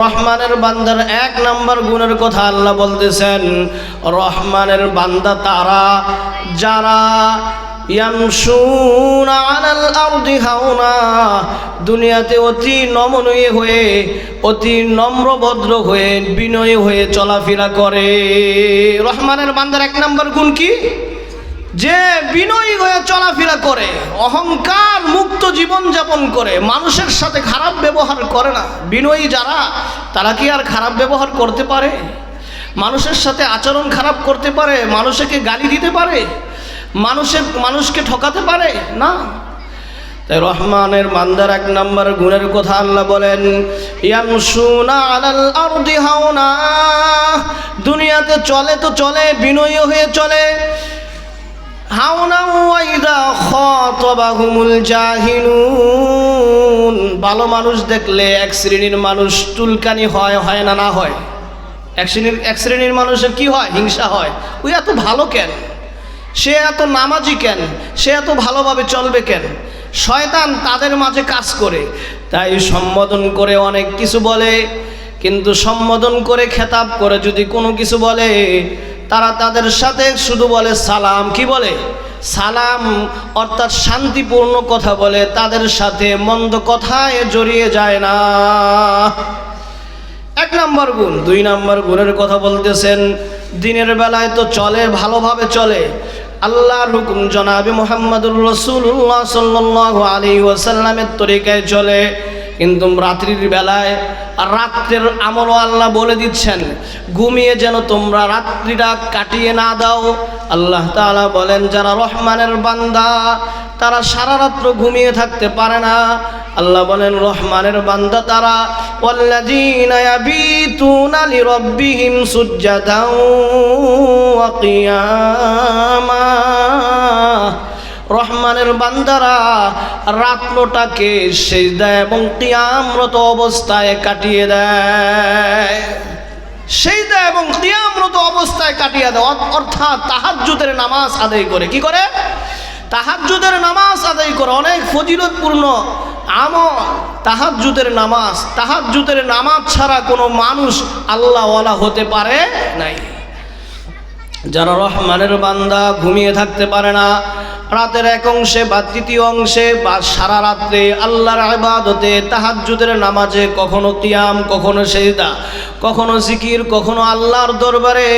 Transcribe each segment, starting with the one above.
রহমানের বান্দার এক নম্বর গুণের কথা আল্লাহ বলতেছেন, রহমানের বান্দা তারা, যারা দুনিয়াতে অতি নমনীয় হয়ে, অতি নম্রভদ্র হয়ে, বিনয়ী হয়ে চলাফেরা করে। রহমানের বান্দার এক নম্বর গুণ কি? যে বিনয়ী হয়ে চলাফেরা করে, অহংকার মুক্ত জীবন যাপন করে, মানুষের সাথে খারাপ ব্যবহার করে না। বিনয়ী যারা, তারা কি আর খারাপ ব্যবহার করতে পারে? মানুষের সাথে আচরণ খারাপ করতে পারে? মানুষকে গালি দিতে পারে? মানুষের মানুষকে ঠকাতে পারে? না। রহমানের মান্দার এক নম্বর গুণের কথা আল্লাহ বলেন দুনিয়াতে চলে তো চলে, বিনয়ী হয়ে চলে। ভালো মানুষ দেখলে এক শ্রেণির মানুষ চুলকানি হয় হয় না না হয়? এক শ্রেণির এক শ্রেণির মানুষের কি হয়? হিংসা হয়। ওই এত ভালো কেন? সে এত নামাজি কেন? সে এত ভালোভাবে চলবে কেন? শয়তান তাদের মাঝে কাজ করে। তাই সম্বোধন করে অনেক কিছু বলে, কিন্তু সম্বোধন করে খেতাব করে যদি কোনো কিছু বলে তারা তাদের সাথে শুধু বলে সালাম, কি বলে? সালাম অর্থাৎ শান্তিপূর্ণ কথা বলে, তাদের সাথে মন্দ কথায় জড়িয়ে যায় না। এক নম্বর গুণ, দুই নম্বর গুণের কথা বলতেছেন, দিনের বেলায় তো চলে, ভালোভাবে চলে। আল্লাহর হুকুম জনাবি মোহাম্মদুর রসুল্লাহ সাল্লাহ আলী ওয়াসাল্লামের তরিকায় চলে। কিন্তু রাত্রির বেলায় আর রাত্রের আমলও আল্লাহ বলে দিচ্ছেন, ঘুমিয়ে যেন তোমরা রাত্রিটা কাটিয়ে না দাও। আল্লাহ তাআলা বলেন, যারা রহমানের বান্দা, তারা সারা রাত্র ঘুমিয়ে থাকতে পারে না। আল্লাহ বলেন, রহমানের বান্দা তারা লিরাব্বিহিম সুজ্জাদাও রহমানের বান্দারা রাত্রটাকে সেজদা এবং কিয়ামরত অবস্থায় কাটিয়ে দেয়। সেইদা এবং কিয়ামরত অবস্থায় কাটিয়ে দেয়। অর- অর্থাৎ তাহাজ্জুদের নামাজ আদায় করে। কি করে? তাহাজ্জুদের নামাজ আদায় করে। অনেক ফজিলতপূর্ণ আমল তাহাজ্জুদের নামাজ। তাহাজ্জুদের নামাজ ছাড়া কোনো মানুষ আল্লাহওয়ালা হতে পারে নাই। যারা রহমানের বান্দা ঘুমিয়ে থাকতে পারে না, রাতের এক অংশে বা তৃতীয় অংশে বা সারা রাত্রে আল্লাহর আবাদতে তাহাজুদের নামাজে কখনো তিয়াম কখনো সেজদা, কখনো জিকির, কখনো আল্লাহর দরবারে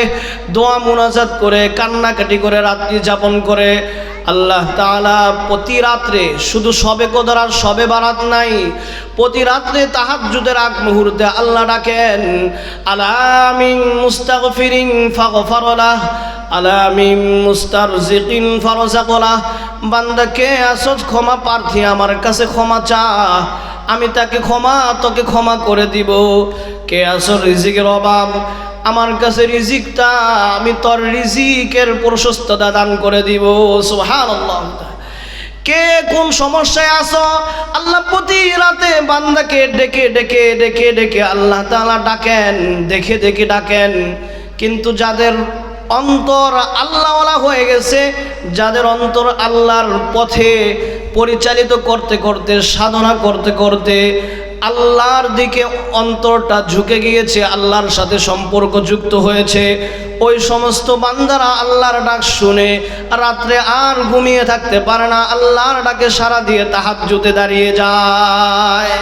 দোয়া মুনাজাত করে, কান্নাকাটি করে, রাত্রি যাপন করে আল্লাহ তাআলা প্রতি রাত্রে শুধু সবে কদর আর সবে বারাত নাই, প্রতি রাত্রে তাহাজ্জুদের আগ মুহূর্তে আল্লাহ ডাকেন আলামিন মুস্তাগফিরিন ফাগফারলাহ আলামিন মুস্তারজিকিন ফারজাকলাহ বান্দাকে আসজ ক্ষমা প্রার্থী আমার কাছে ক্ষমা চা আমি তাকে ক্ষমা, তোকে ক্ষমা করে দিব, কে আসর রিজিকের অভাব আমার কাছে রিজিকটা, আমি তোর রিজিকের প্রশস্ততা দান করে দিব। সুবহানাল্লাহ। কে কোন সমস্যায় আসো আল্লাহ প্রতি রাতে বান্দাকে ডেকে ডেকে ডেকে ডেকে আল্লাহ তাআলা ডাকেন, দেখে দেখে ডাকেন। কিন্তু যাদের অন্তর আল্লাহওয়ালা হয়ে গেছে, যাদের অন্তর আল্লাহর পথে পরিচালিত করতে করতে, সাধনা করতে করতে আল্লাহর দিকে অন্তরটা ঝুঁকে গিয়েছে, আল্লাহর সাথে সম্পর্ক যুক্ত হয়েছে। ওই সমস্ত বান্দারা আল্লাহর ডাক শুনে, রাত্রে আর ঘুমিয়ে থাকতে পারে না, আল্লাহর ডাকে সারা দিয়ে তাহার জুতে দাঁড়িয়ে যায়।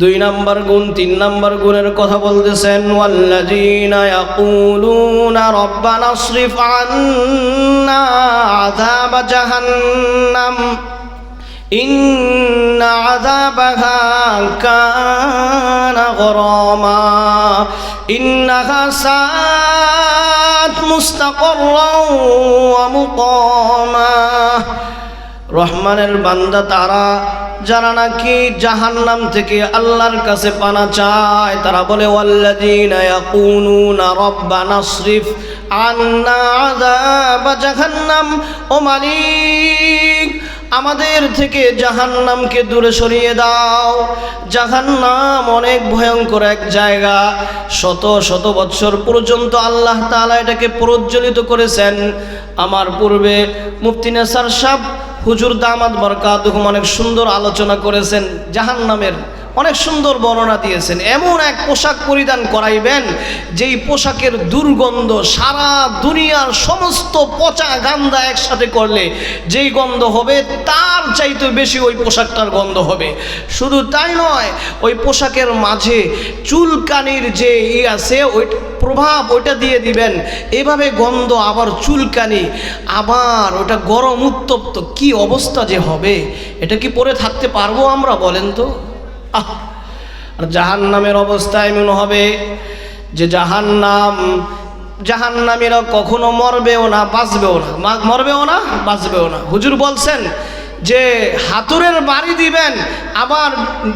দুই নাম্বার গুণ, তিন নাম্বার গুণের কথা বলতেছেন, ওয়াল্লাযীনা ইয়াকুলুনা রাব্বানা আশরিফ আন্না আযাবা জাহান্নাম। إن عذابها كان غراما إنها ساءت مستقرا ومقاما রহমানের বান্দা তারা যারা নাকি জাহান্নাম থেকে আল্লাহর কাছে পানা চায় তারা বলে ওয়াল্লাযীনা ইয়াকুনুনা রাব্বানা আশরিফ আন্না আযাবা জাহান্নাম ও মালিক আমাদের থেকে জাহান্নামকে দূরে সরিয়ে দাও। জাহান্নাম অনেক ভয়ঙ্কর এক জায়গা। শত শত বৎসর পর্যন্ত আল্লাহ তালা এটাকে প্রজ্বলিত করেছেন। আমার পূর্বে মুফতি নেসার সাহ হুজুর দামাদ বরকাত অনেক সুন্দর আলোচনা করেছেন জাহান্নামের। অনেক সুন্দর বর্ণনা দিয়েছেন। এমন এক পোশাক পরিধান করাইবেন, যেই পোশাকের দুর্গন্ধ সারা দুনিয়ার সমস্ত পচা গান্দা একসাথে করলে যেই গন্ধ হবে, তার চাইতে বেশি ওই পোশাকটার গন্ধ হবে। শুধু তাই নয়, ওই পোশাকের মাঝে চুলকানির যে ই আছে, ওই প্রভাব ওইটা দিয়ে দিবেন। এভাবে গন্ধ, আবার চুলকানি, আবার ওটা গরম উত্তপ্ত, কি অবস্থা যে হবে? এটা কি পরে থাকতে পারব আমরা বলেন তো? আর জাহান নামের অবস্থা এমন হবে যে জাহান নাম জাহান নামীরা কখনো মরবেও না, বাঁচবেও না। মরবেও না, বাঁচবেও না। হুজুর বলছেন যে হাতুরের বাড়ি দিবেন, আবার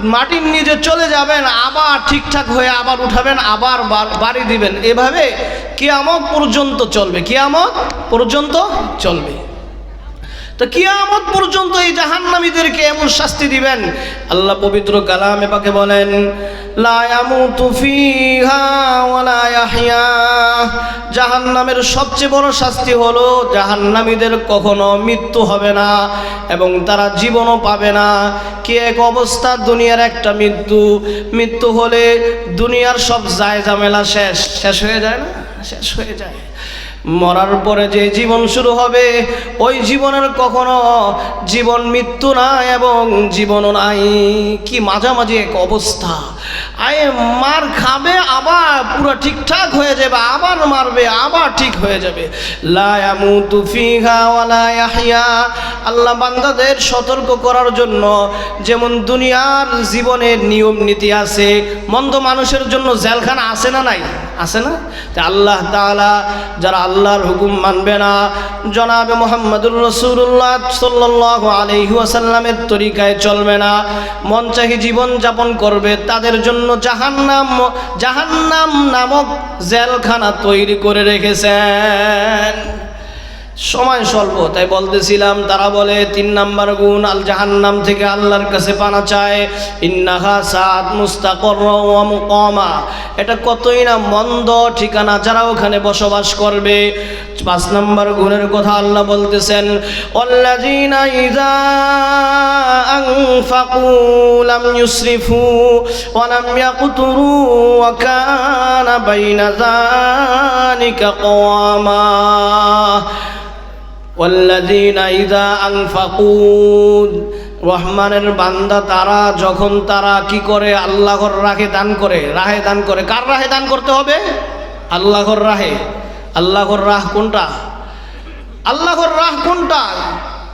মাটির নিচে চলে যাবেন, আবার ঠিকঠাক হয়ে আবার উঠাবেন, আবার বাড়ি দিবেন। এভাবে কিয়ামত পর্যন্ত চলবে। কিয়ামত পর্যন্ত চলবে। তো কিয়ামত পর্যন্ত এই জাহান্নামীদেরকে এমন শাস্তি দিবেন? আল্লাহ পবিত্র কালামে পাকে বলেন জাহান্নামের সবচেয়ে বড় শাস্তি হলো জাহান্নামীদের কখনো মৃত্যু হবে না এবং তারা জীবনও পাবে না। কি এক অবস্থা? দুনিয়ার একটা মৃত্যু। মৃত্যু হলে দুনিয়ার সব যায় ঝামেলা শেষ। শেষ হয়ে যায় না? শেষ হয়ে যায়। মরার পরে যে জীবন শুরু হবে, ওই জীবনের কখনো জীবন মৃত্যু নাই এবং জীবনও নাই। কি মাঝামাঝি এক অবস্থা। আয় মার খাবে, আবার পুরো ঠিকঠাক হয়ে যাবে, আবার মারবে, আবার ঠিক হয়ে যাবে। লা ইয়ামুতু ফিহা আল্লাহ বান্দাদের সতর্ক করার জন্য যেমন দুনিয়ার জীবনের নিয়ম নীতি আছে, মন্দ মানুষের জন্য জেলখানা আছে না নাই? আছে না? তা আল্লাহ তালা যারা আল্লাহর হুকুম মানবে না, জনাবে মোহাম্মদুর রসুল্লাহ সাল্লাহ আলহিউসাল্লামের তরিকায় চলবে না, মন চাহি জীবনযাপন করবে, তাদের জন্য জাহান্নাম জাহান্নাম নামক জেলখানা তৈরি করে রেখেছেন। সময় স্বল্প, তাই বলতেছিলাম, তারা বলে, তিন নাম্বার গুণ আল জাহান্নাম থেকে আল্লাহর কাছে পানা চায়, ইন্নাহা সাদ মুস্তাকর মুকামা। এটা কতই না মন্দ ঠিকানা, যারা ওখানে বসবাস করবে। পাঁচ নাম্বার গুণের কথা আল্লাহ বলতেছেন কানা বাইনা والذين إذا أنفقوا রহমানের বান্দা তারা যখন তারা কি করে আল্লাহর রাহে দান করে রাহে দান করে কার রাহে দান করতে হবে আল্লাহর রাহে আল্লাহর রাহ কোনটা আল্লাহর রাহ কোনটা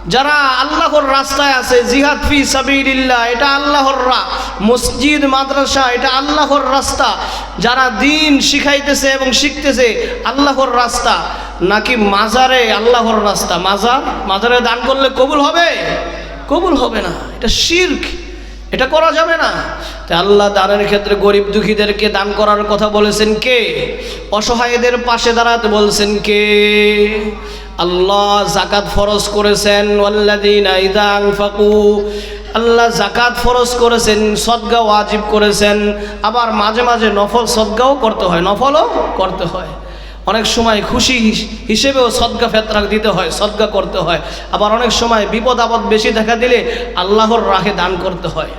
যারা আল্লাহর রাস্তায় আছে, জিহাদ ফি সাবিল্লাহ এটা আল্লাহর রা, মসজিদ, মাদ্রাসা, এটা আল্লাহর রাস্তা। যারা দিন শিখাইতেছে এবং শিখতেছে, আল্লাহর রাস্তা, নাকি মাজারে আল্লাহর রাস্তা? মাজার? মাজারে দান করলে কবুল হবে? কবুল হবে না, এটা শির্ক। এটা করা যাবে না। তাই আল্লাহ দানের ক্ষেত্রে গরিব দুঃখীদেরকে দান করার কথা বলেছেন কে? অসহায়দের পাশে দাঁড়াতে বলছেন কে? আল্লাহ জাকাত ফরজ করেছেন আল্লাহ জাকাত ফরজ করেছেন, সদগা ওয়াজিব করেছেন। আবার মাঝে মাঝে নফল সদগাও করতে হয়, নফলও করতে হয়। অনেক সময় খুশি হিসেবেও সদগা ফেতরা দিতে হয়, সদগা করতে হয়। আবার অনেক সময় বিপদ আপদ বেশি দেখা দিলে আল্লাহর রাহে দান করতে হয়।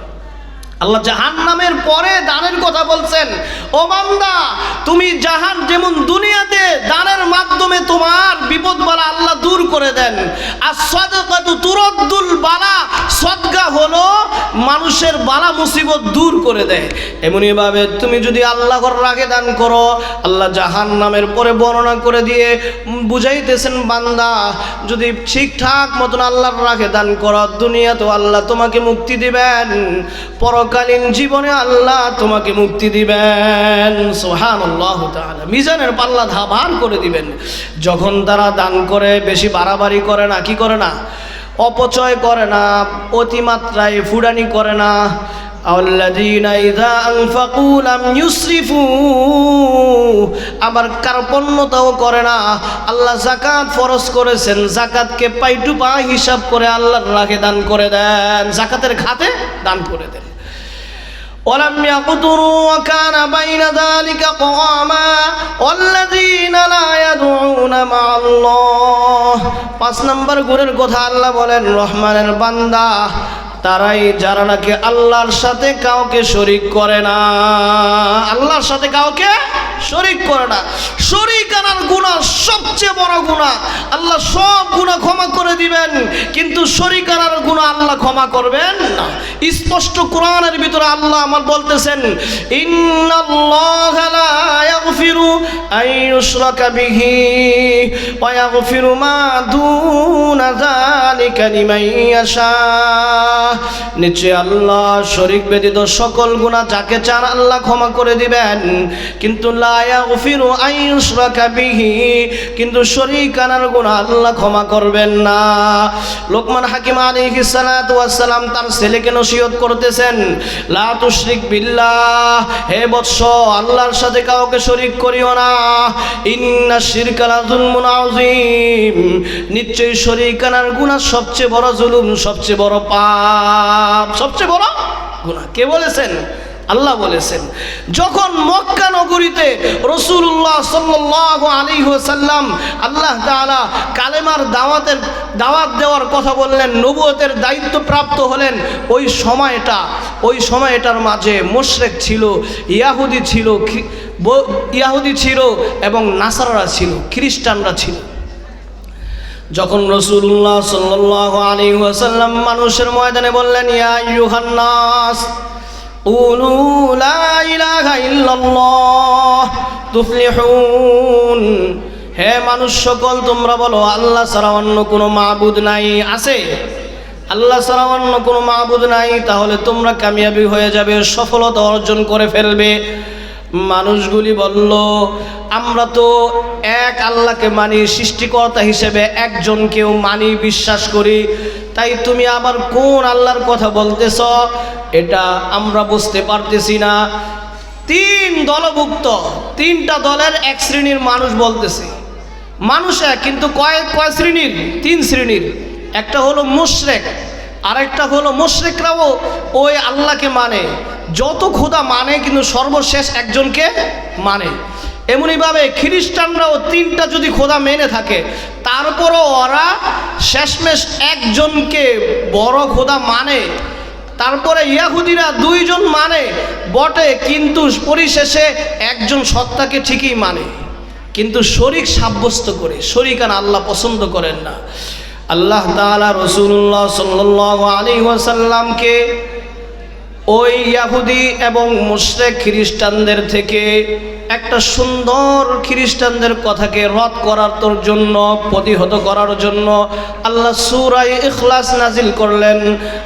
আল্লাহ জাহান নামের পরে দানের কথা বলছেন, ও বান্দা, তুমি জাহান যেমন দুনিয়াতে দানের মাধ্যমে তোমার বিপদ বালা আল্লাহ দূর করে দেন। আর সদকাতু তুরদ্দুল বালা সদকা হলো মানুষের বালা মুসিবত দূর করে দেয়। এমনিভাবে তুমি যদি আল্লাহর রাগে দান করো, আল্লাহ জাহান নামের পরে বর্ণনা করে দিয়ে বুঝাইতেছেন, বান্দা, যদি ঠিকঠাক মতন আল্লাহর রাগে দান করো, দুনিয়াতেও আল্লাহ তোমাকে মুক্তি দিবেন। ইহকালীন জীবনে আল্লাহ তোমাকে মুক্তি দিবেন। সোহান আল্লাহ মিজানের পাল্লা ধাবার করে দিবেন। যখন তারা দান করে, বেশি বাড়াবাড়ি করে না, কি করে না? অপচয় করে না, অতিমাত্রায় ফুরানি করে না। আবার কার্পণ্যতাও করে না। আল্লাহ জাকাত ফরস করেছেন জাকাতকে পাইটু পা হিসাব করে আল্লাহর রাখে দান করে দেন। জাকাতের খাতে দান করে দেন। ولم يقتروا وكان بين ذلك قواما والذين لا يدعون مع الله পাঁচ নম্বর গুণের কথা আল্লাহ বলেন রহমানের বান্দা তারাই যারা নাকি আল্লাহর সাথে কাউকে শরিক করে না। আল্লাহর সাথে কাউকে শরিক করে না। শরিক আনার গুণা সবচেয়ে বড় গুণা আল্লাহ সব গুণা ক্ষমা করে দিবেন, কিন্তু শরিক আনার গুণা আল্লাহ ক্ষমা করবেন না। স্পষ্ট কোরআনের ভিতরে আল্লাহ আমার বলতেছেন মা নিশ্চয় আল্লাহ শরিক ব্যতীত সকল গুনাহ যাকে চান আল্লাহ ক্ষমা করে দিবেন। কিন্তু কিন্তু শরিক আনার গুনাহ আল্লাহ ক্ষমা করবেন না। লোকমান হাকিম সালাতু সালাম তার ছেলেকে নসিহত করতেছেন, লা বিল্লাহ, হে বৎস, আল্লাহর সাথে কাউকে শরিক করিও না। ইন্না শিরকা লা যুলমুন আযীম, নিশ্চয়ই শরিক আনার গুণা সবচেয়ে বড় জুলুম, সবচেয়ে বড় পাপ। সবচেয়ে বড় গুনাহ কে বলেছেন? আল্লাহ বলেছেন। যখন মক্কা নগরীতে রসুল্লাহ সাল্লাহ আলী সাল্লাম আল্লাহ তাআলা কালেমার দাওয়াতের, দাওয়াত দেওয়ার কথা বললেন, নবুয়তের দায়িত্ব প্রাপ্ত হলেন, ওই সময়টা, ওই সময়টার মাঝে মোশরেক ছিল, ইয়াহুদি ছিল ইয়াহুদি ছিল এবং নাসারারা ছিল, খ্রিস্টানরা ছিল। যখন রসুল্লাহ সাল্লাহ আলী ওয়াসাল্লাম মানুষের ময়দানে বললেন ইয়া ইউহান্নাস قولوا لا إله إلا الله تفلحون হে মানুষ সকল তোমরা বলো আল্লাহ ছাড়া অন্য কোনো মাবুদ নাই আছে আল্লাহ ছাড়া অন্য কোনো মাবুদ নাই তাহলে তোমরা কামিয়াবি হয়ে যাবে সফলতা অর্জন করে ফেলবে মানুষগুলি বলল, আমরা তো এক আল্লাহকে মানি, সৃষ্টিকর্তা হিসেবে একজনকেও মানি, বিশ্বাস করি। তাই তুমি আবার কোন আল্লাহর কথা বলতেছ? এটা আমরা বুঝতে পারতেছি না। তিন দলভুক্ত, তিনটা দলের এক শ্রেণির মানুষ বলতেছে। মানুষ এক, কিন্তু কয় কয় শ্রেণির? তিন শ্রেণির। একটা হলো মুশরেক, আরেকটা হলো মুশরিকরাও ওই আল্লাহকে মানে। যত খোদা মানে কিন্তু সর্বশেষ একজনকে মানে। এমনিভাবে খ্রিস্টানরাও তিনটা যদি খোদা মেনে থাকে, তারপরও ওরা শেষমেশ একজনকে বড় খোদা মানে। তারপরে ইয়াহুদিরা দুইজন মানে বটে, কিন্তু পরিশেষে একজন সত্তাকে ঠিকই মানে। কিন্তু শরিক সাব্যস্ত করে শরিকান আল্লাহ পছন্দ করেন না। আল্লাহ তাআলা রসুল্লাহ সাল্লাহ আলী ওয়াসাল্লামকে ওই ইয়াহুদি এবং মুশরেক খ্রিস্টানদের থেকে একটা সুন্দর খ্রিস্টানদের কথাকে রদ করার তোর জন্য, প্রতিহত করার জন্য আল্লাহ সুরাই ইখলাস নাজিল করলেন।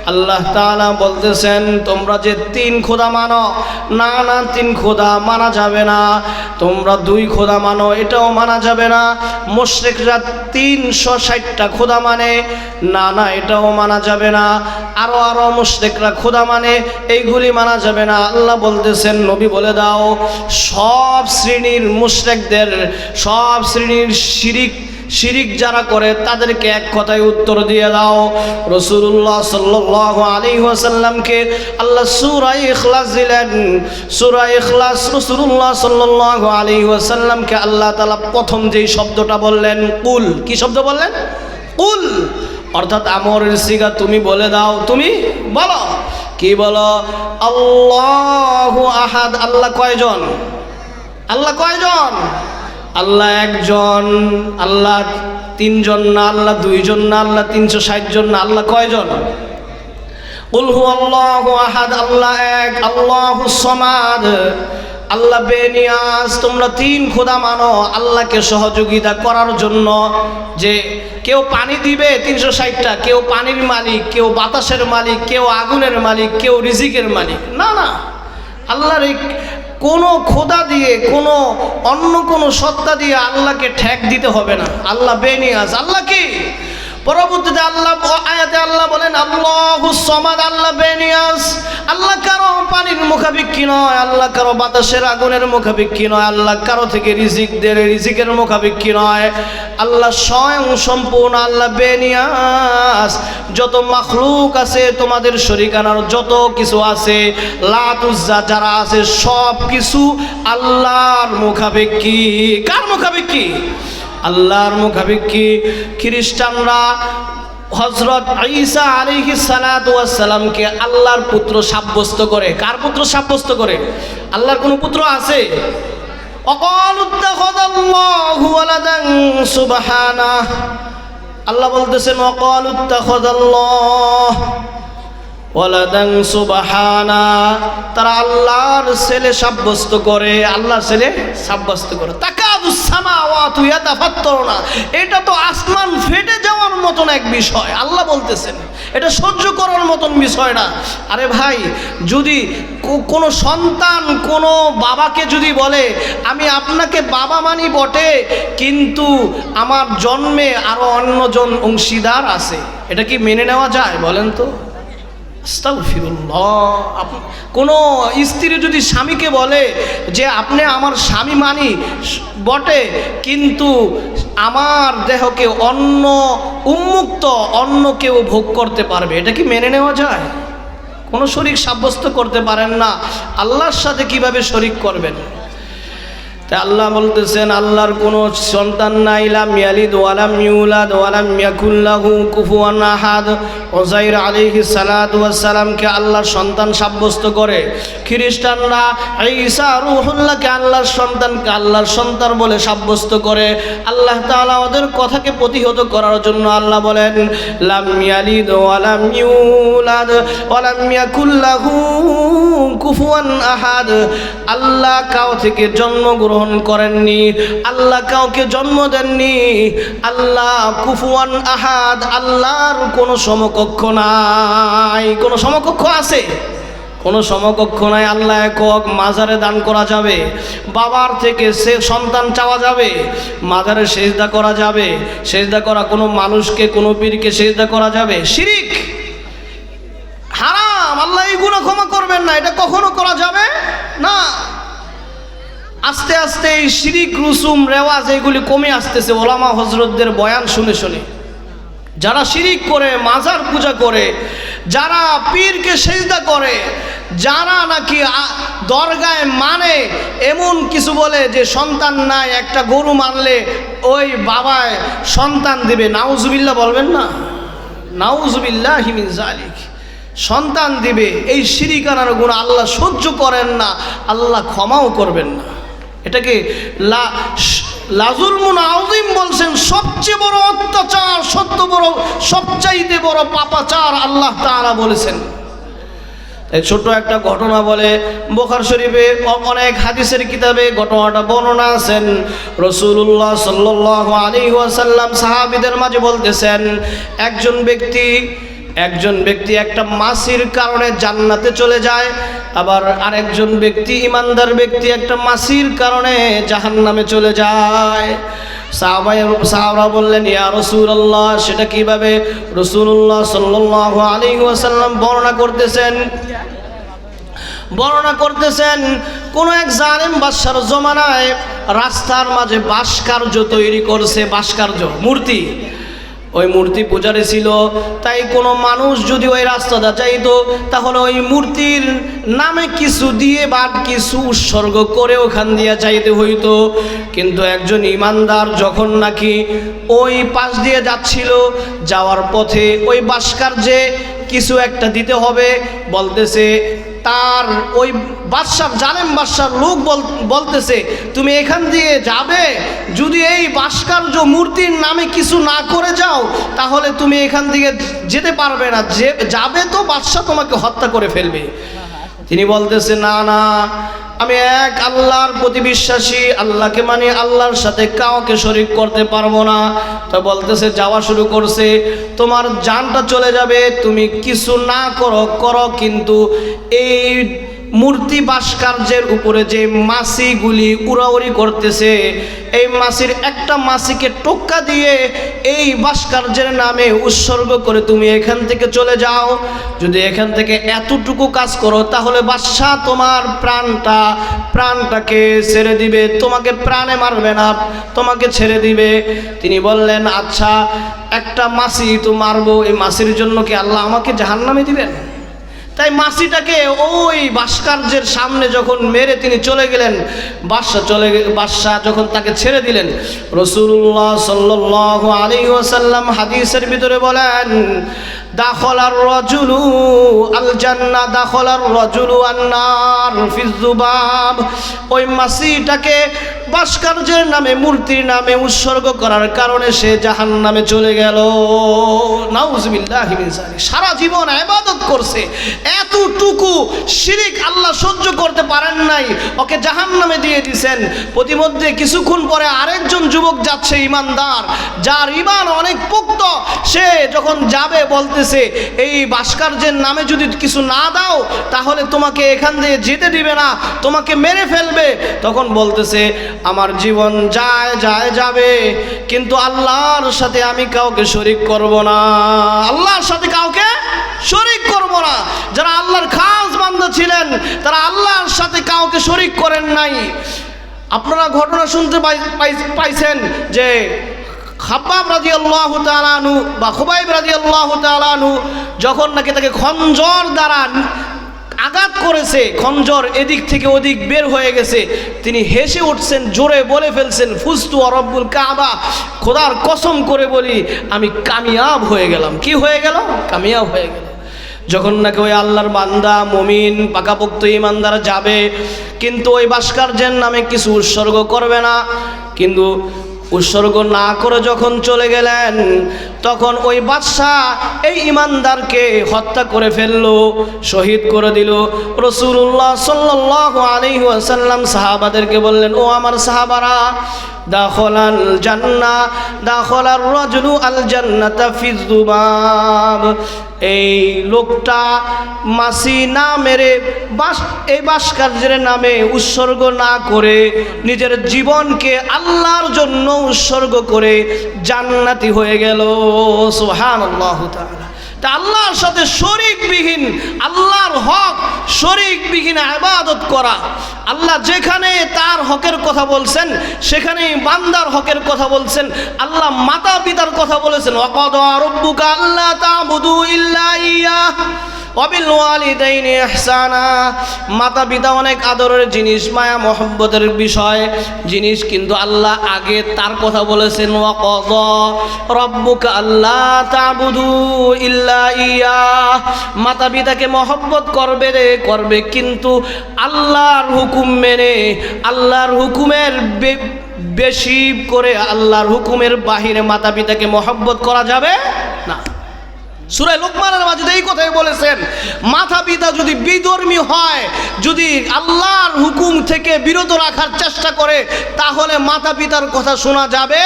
আল্লাহ তাআলা বলতেছেন, তোমরা যে তিন খোদা মানো, না না, তিন খোদা মানা যাবে না। তোমরা দুই খোদা মানো, এটাও মানা যাবে না। মুশরিকরা তিনশো ষাটটা খোদা মানে না না, এটাও মানা যাবে না। আরও আরও মুশরিকরা খোদা মানে এইগুলি মানা যাবে না। আল্লাহ বলতেছেন, নবী বলে দাও, সব শ্রেণির মুশরিকদের, সব শ্রেণির শিরিক শিরিক যারা করে তাদেরকে এক কথায় উত্তর দিয়ে দাও। রসুল্লাহ সাল্লাহ আলী ওয়াসাল্লামকে আল্লাহ সুরাই ইখলাস দিলেন। সুরাই ইখলাস রসুল্লাহ সাল্লাহ আলী ওয়াসাল্লামকে আল্লাহ তালা প্রথম যেই শব্দটা বললেন, কুল। কি শব্দ বললেন? কুল। অর্থাৎ আমর সিগা তুমি বলে দাও, তুমি বলো। কি বলো? আল্লাহ আহাদ। আল্লাহ কয়জন? আল্লাহ কয়জন? আল্লাহ একজন, আল্লাহ তিনজন না, আল্লাহ দুইজন না, আল্লাহ তিনশো ষাট জন না, আল্লাহ কয়জন? উলহু আল্লাহ আহাদ, আল্লাহ এক, আল্লাহ সমাদ। আল্লাহ বেনিয়াজ, তোমরা তিন খোদা মানো, আল্লাহকে সহযোগিতা করার জন্য যে কেউ পানি দিবে তিনশো ষাটটা, কেউ পানির মালিক, কেউ বাতাসের মালিক, কেউ আগুনের মালিক, কেউ রিজিকের মালিক। না না, আল্লাহর কোনো খোদা দিয়ে, কোনো অন্য কোনো সত্তা দিয়ে আল্লাহকে ঠ্যাক দিতে হবে না। আল্লাহ বেনিয়াজ। আল্লাহ কি? পরবর্তীতে আল্লাহ আয়াতে আল্লাহ বলেন, আল্লাহ সমাদ, আল্লাহ বেনিয়াস আল্লাহ কারও পানির মুখাবিক্ষি নয়, আল্লাহ কারও বাতাসের আগুনের মুখাবিক্ষি নয়, আল্লাহ কারও থেকে রিজিক রিজিকদের রিজিকের মুখাবিক্ষি নয়। আল্লাহ স্বয়ং সম্পূর্ণ, আল্লাহ বেনিয়াস যত মাখলুক আছে তোমাদের শরিকানার যত কিছু আছে, লাতুজ্জা যারা আছে সব কিছু আল্লাহর মুখাবিক্ষি কার মুখাবিক্ষি আল্লাহর মুখাবিক্ষি খ্রিস্টানরা হজরত ঈসা আলিহি সালাতামকে আল্লাহর পুত্র সাব্যস্ত করে। কার পুত্র সাব্যস্ত করে? আল্লাহর কোনো পুত্র আছে? আল্লাহ বলতেছেন, অকল সুবাহানা তারা আল্লাহর ছেলে সাব্যস্ত করে, আল্লাহর ছেলে সাব্যস্ত করে। তাকাদুস সামাওয়াতু ইয়াতাফাত্তারুনা। এটা তো আসমান ফেটে যাওয়ার মতন এক বিষয়। আল্লাহ বলতেছেন, এটা সহ্য করার মতন বিষয় না। আরে ভাই, যদি কোনো সন্তান কোনো বাবাকে যদি বলে, আমি আপনাকে বাবা মানি বটে, কিন্তু আমার জন্মে আরও অন্যজন অংশীদার আছে, এটা কি মেনে নেওয়া যায় বলেন তো? কোনো স্ত্রী যদি স্বামীকে বলে যে আপনি আমার স্বামী মানি, বটে, কিন্তু আমার দেহকে অন্য, উন্মুক্ত অন্য কেউ ভোগ করতে পারবে, এটা কি মেনে নেওয়া যায়? কোনো শরিক সাব্যস্ত করতে পারেন না। আল্লাহর সাথে কীভাবে শরিক করবেন? তাই আল্লাহ বলতেছেন, আল্লাহর কোনো সন্তান নাই, লাম ইয়ালিদ ওয়ালাম ইউলাদ ওয়ালাম ইয়াকুল্লাহু কুফুয়ান আহাদ। ওজাইর আলাইহিস সালাতু ওয়াস সালামকে আল্লাহর সন্তান সাব্যস্ত করে, খ্রিস্টানরা ঈসা রূহুল্লাহকে আল্লাহর সন্তানকে আল্লাহর সন্তান বলে সাব্যস্ত করে। আল্লাহ তাআলা ওদের কথাকে প্রতিহত করার জন্য আল্লাহ বলেন, লাম ইয়ালিদ ওয়ালাম ইউলাদ ওয়ালাম ইয়াকুল্লাহু কুফুয়ান আহাদ। আল্লাহ কাউ থেকে জন্মগ্রহণ করেননি, আল্লাহ কাউকে জন্ম দেননি, আল্লাহ কুফুয়ান আহাদ, আল্লাহর কোনো সমকক্ষ নাই। কোনো সমকক্ষ আছে? কোনো সমকক্ষ নাই, আল্লাহ একক মাজারে দান করা যাবে, বাবার থেকে সে সন্তান চাওয়া যাবে, মাজারে সেজদা করা যাবে, সেজদা করা কোনো মানুষকে, কোনো পীরকে সেজদা করা যাবে। শিরিক! হারাম! আল্লাহ এইগুলো ক্ষমা করবেন না, এটা কখনো করা যাবে না। আস্তে আস্তে এই শিরিক, রুসুম, রেওয়াজ এগুলি কমে আসতেছে, ওলামা হজরতদের বয়ান শুনে শুনে। যারা শিরিক করে, মাজার পূজা করে, যারা পীরকে সেজদা করে, যারা নাকি দরগায় মানে এমন কিছু বলে যে সন্তান নাই, একটা গরু মানলে ওই বাবায় সন্তান দিবে। নাউজুবিল্লাহ বলবেন না? নাউজুবিল্লাহ হিমিন জালিক সন্তান দিবে। এই শিরিকানার গুণ আল্লাহ সহ্য করেন না, আল্লাহ ক্ষমাও করবেন না। এটাকে লা লাজুলমুন আউজিম বলছেন, সবচেয়ে বড় অত্যাচার, সত্য বড়, সবচাইতে বড় পাপাচার আল্লাহ তাআলা বলেছেন। এই ছোট একটা ঘটনা বলে, বোখার শরীফে অনেক হাদিসের কিতাবে ঘটনাটা বর্ণনা আছেন। রসুল্লাহ সাল্লাহ আলী ওয়াসাল্লাম সাহাবিদের মাঝে বলতেছেন, একজন ব্যক্তি একজন ব্যক্তি একটা মাসির কারণে জান্নাতে চলে যায়, আবার আরেকজন ব্যক্তি ইমানদার ব্যক্তি একটা মাসির কারণে জাহান্নামে চলে যায়। সাহাবাই বললেন, ইয়া রসুল্লাহ সেটা কীভাবে? রসুল্লাহ সাল্লাহ আলী ওয়াসাল্লাম বর্ণনা করতেছেন বর্ণনা করতেছেন, কোন এক জালেম বাদশার জমানায় রাস্তার মাঝে ভাস্কর্য তৈরি করছে ভাস্কর্য মূর্তি। ওই মূর্তি পূজারে ছিল। তাই কোনো মানুষ যদি ওই রাস্তাটা চাইতো, তাহলে ওই মূর্তির নামে কিছু দিয়ে বা কিছু উৎসর্গ করে ওখান দিয়ে চাইতে হইতো। কিন্তু একজন ইমানদার যখন নাকি ওই পাশ দিয়ে যাচ্ছিল, যাওয়ার পথে ওই ভাস্কর্যে কিছু একটা দিতে হবে, বলতেছে তার ওই বাদশাহ, জালেম বাদশাহ লোক বল- বলতেছে, তুমি এখান দিয়ে যাবে? যদি এই ভাস্কর্য মূর্তির নামে কিছু না করে যাও, তাহলে তুমি এখান থেকে যেতে পারবে না। যে, যাবে তো বাদশাহ তোমাকে হত্যা করে ফেলবে। তিনি বলতেছে, না না আমি এক আল্লাহর প্রতি বিশ্বাসী, আল্লাহকে মানে আল্লাহর সাথে কাউকে শরিক করতে পারব না। তো বলতেছে, যাওয়া শুরু করছে। তোমার জানটা চলে যাবে, তুমি কিছু না করো করো কিন্তু এই মূর্তি ভাস্কর্যের উপরে যে মাসিগুলি উড়াউড়ি করতেছে, এই মাসির একটা মাসিকে টোক্কা দিয়ে এই ভাস্কর্যের নামে উৎসর্গ করে তুমি এখান থেকে চলে যাও। যদি এখান থেকে এতটুকু কাজ করো, তাহলে বাদশাহ তোমার প্রাণটা, প্রাণটাকে ছেড়ে দিবে। তোমাকে প্রাণে মারবে না, তোমাকে ছেড়ে দিবে। তিনি বললেন আচ্ছা একটা মাসি তো মারবো, এই মাসির জন্য কি আল্লাহ আমাকে জাহান্নামে দিবেন? তাই মাসিটাকে ওই ভাস্কর্যের সামনে যখন মেরে তিনি চলে গেলেন বাদশাহ চলে বাদশাহ যখন তাকে ছেড়ে দিলেন রসুল্লাহ সাল্লাহ আলী ওসাল্লাম হাদিসের ভিতরে বলেন দাখলার রজুলু আল জান্না দাখলার রজুলু আন্নার ফিজুবাব ওই মাসিটাকে ভাস্কর্যের নামে, মূর্তির নামে উৎসর্গ করার কারণে সে জাহান নামে চলে গেল। সারা জীবন ইবাদত করছে। এতটুকু শিরিক আল্লাহ সহ্য করতে পারেন নাই। ওকে জাহান নামে দিয়ে দিছেন। প্রতিমধ্যে কিছুক্ষণ পরে আরেকজন যুবক যাচ্ছে, ইমানদার। যার ইমান অনেক পোক্ত। সে যখন যাবে বলতেছে, এই ভাস্কর্যের নামে যদি কিছু না দাও, তাহলে তোমাকে এখান দিয়ে যেতে দিবে না, তোমাকে মেরে ফেলবে। তখন বলতেছে, আমার জীবন যায় যায়, যাবে, কিন্তু আল্লাহর সাথে আমি কাউকে শরিক করব না। আল্লাহর সাথে কাউকে শরিক করব না। যারা আল্লাহর খাস বান্দা ছিলেন, তারা আল্লাহর সাথে কাউকে শরিক করেন নাই। আপনারা ঘটনা শুনতে পাই- পাই- পাইছেন যে খাব্বাব রাজি আল্লাহ তালানু বা খুবাইব রাজি আল্লাহ তালানু যখন নাকি তাকে খঞ্জর দ্বারা আঘাত করেছে, খঞ্জর এদিক থেকে ওদিক বের হয়ে গেছে, তিনি হেসে উঠছেন, জোরে বলে ফেলছেন, ফুস্তু অরব্বুল কাবা, খোদার কসম করে বলি, আমি কামিয়াব হয়ে গেলাম। কি হয়ে গেল? কামিয়াব হয়ে গেল। যখন নাকি ওই আল্লাহর বান্দা, মমিন, পাকাপোক্ত ইমানদার যাবে, কিন্তু ওই ভাস্কর্যের নামে কিছু উৎসর্গ করবে না, কিন্তু উৎসর্গ না করে যখন চলে গেলেন, তখন ওই বাদশাহ এই ইমানদারকে হত্যা করে ফেলল, শহীদ করে দিল। রসুল্লাহ সাল্লাহ আলাইহি ওয়াসাল্লাম সাহাবাদেরকে বললেন, ও আমার সাহাবারা জান্না দাখলার রাজুলু আল জান্নাতা ফি যুবাব এই লোকটা মাসি না মেরে বাস, এই ভাস্কর্যের নামে উৎসর্গ না করে নিজের জীবনকে আল্লাহর জন্য উৎসর্গ করে জান্নাতি হয়ে গেল। সুহান আল্লাহ তা আল্লাহর সাথে শরিকবিহীন, আল্লাহর হক শরিকবিহীন আবাদত করা। আল্লাহ যেখানে তার হকের কথা বলছেন সেখানে বান্দার হকের কথা বলছেন, আল্লাহ মাতা পিতার কথা বলেছেন অকদ রব্বুকা আল্লাহ তাবুদু ইল্লা ইয়া। অবিল ওয়ালিদাইনি ইহসানা। মাতা পিতা অনেক আদরের জিনিস, মায়া, মহব্বতের বিষয়। জিনিস কিন্তু আল্লাহ আগে তার কথা বলেছেন, ওয়াকদ। রব্বুকা আল্লাহ তাবুদু ইল্লা ইয়া মাতা পিতাকে মহব্বত করবে রে, করবে কিন্তু আল্লাহর হুকুম মেনে, আল্লাহর হুকুমের বেশি করে আল্লাহর হুকুমের বাহিরে মাতা পিতাকে মহব্বত করা যাবে না। সুরাই লোকমানের মাঝে এই কথাই বলেছেন, মাথা পিতা যদি বিধর্মী হয়, যদি আল্লাহর হুকুম থেকে বিরত রাখার চেষ্টা করে, তাহলে মাতা পিতার কথা শোনা যাবে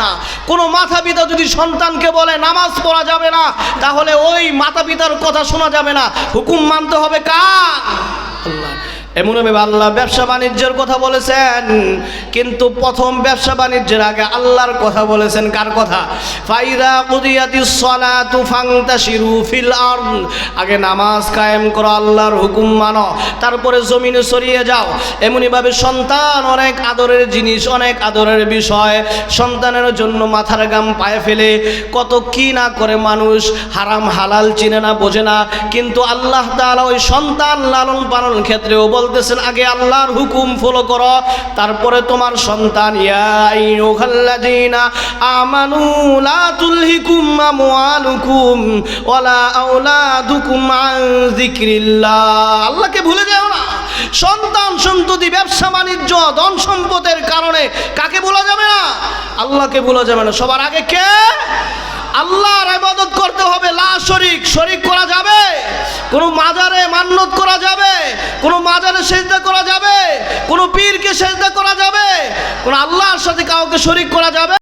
না। কোনো মাথা পিতা যদি সন্তানকে বলে, নামাজ পড়া যাবে না তাহলে ওই মাতা পিতার কথা শোনা যাবে না। হুকুম মানতে হবে কার? আল্লাহ এমনভাবে আল্লাহ ব্যবসা বাণিজ্যের কথা বলেছেন, কিন্তু প্রথম ব্যবসা বাণিজ্যের আগে আল্লাহর কথা বলেছেন কার কথা? ফাইদা কুদিয়াতি সলাতু ফাংতাশিরু ফিল আরদ। আগে নামাজ কায়েম করো, আল্লাহর হুকুম মানো, তারপরে জমিনে সরিয়ে যাও। এমনিভাবে সন্তান অনেক আদরের জিনিস, অনেক আদরের বিষয়, সন্তানের জন্য মাথার গাম পায়ে ফেলে, কত কি না করে মানুষ হারাম হালাল চিনে না, বোঝে না, কিন্তু আল্লাহ তাআলা ওই সন্তান লালন পালন ক্ষেত্রেও বলতেছেন, আগে আল্লাহর হুকুম ফলো করো, তারপরে তোমার সন্তান। ইয়া আইয়ুহাল্লাযীনা আমানু, লা তুলহিকুম আমওয়ালুকুম ওয়ালা আওলাদুকুম আন যিকরিল্লাহ। আল্লাহকে ভুলে যাও না। সন্তান সন্ততি, ব্যবসা বাণিজ্য, ধন সম্পদের কারণে কাকে ভোলা যাবে না? আল্লাহকে ভোলা যাবে না। সবার আগে কে? আল্লাহর ইবাদত করতে হবে, লা শরিক। শরিক করা যাবে, কোনো মাজারে মান্নত করা যাবে, কোনো মাজারে সেজদা করা যাবে, কোনো পীরকে সেজদা করা যাবে, কোনো আল্লাহর সাথে কাউকে শরিক করা যাবে।